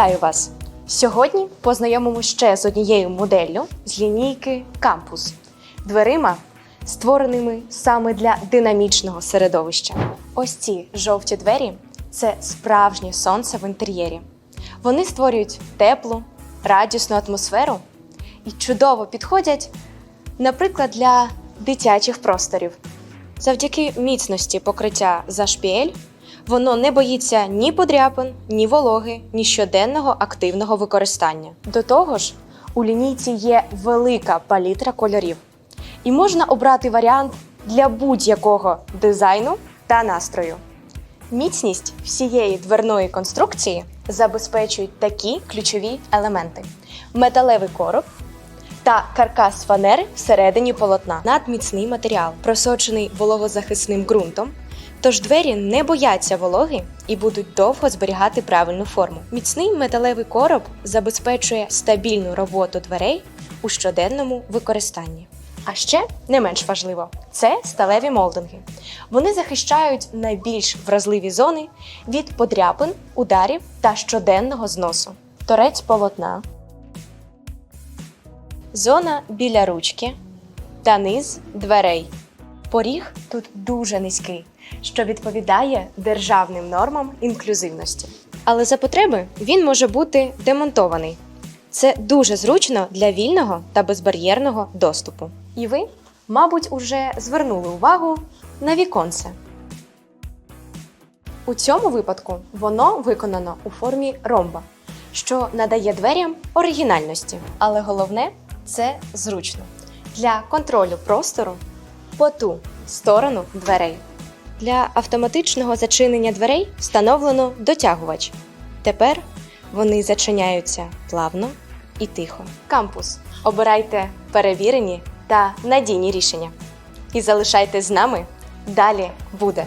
Вітаю вас! Сьогодні познайомимо ще з однією моделлю з лінійки Кампус дверима, створеними саме для динамічного середовища. Ось ці жовті двері це справжнє сонце в інтер'єрі. Вони створюють теплу, радісну атмосферу і чудово підходять, наприклад, для дитячих просторів. Завдяки міцності покриття за шпіель воно не боїться ні подряпин, ні вологи, ні щоденного активного використання. До того ж, у лінійці є велика палітра кольорів, і можна обрати варіант для будь-якого дизайну та настрою. Міцність всієї дверної конструкції забезпечують такі ключові елементи: металевий короб, та каркас фанери всередині полотна. Надміцний матеріал, просочений вологозахисним ґрунтом. Тож двері не бояться вологи і будуть довго зберігати правильну форму. Міцний металевий короб забезпечує стабільну роботу дверей у щоденному використанні. А ще не менш важливо це сталеві молдинги. Вони захищають найбільш вразливі зони від подряпин, ударів та щоденного зносу. Торець полотна, зона біля ручки та низ дверей. Поріг тут дуже низький, що відповідає державним нормам інклюзивності. Але за потреби він може бути демонтований. Це дуже зручно для вільного та безбар'єрного доступу. І ви, мабуть, уже звернули увагу на віконце. У цьому випадку воно виконано у формі ромба, що надає дверям оригінальності. Але головне це зручно для контролю простору по ту сторону дверей. Для автоматичного зачинення дверей встановлено дотягувач. Тепер вони зачиняються плавно і тихо. Кампус. Обирайте перевірені та надійні рішення. І залишайтесь з нами. Далі буде.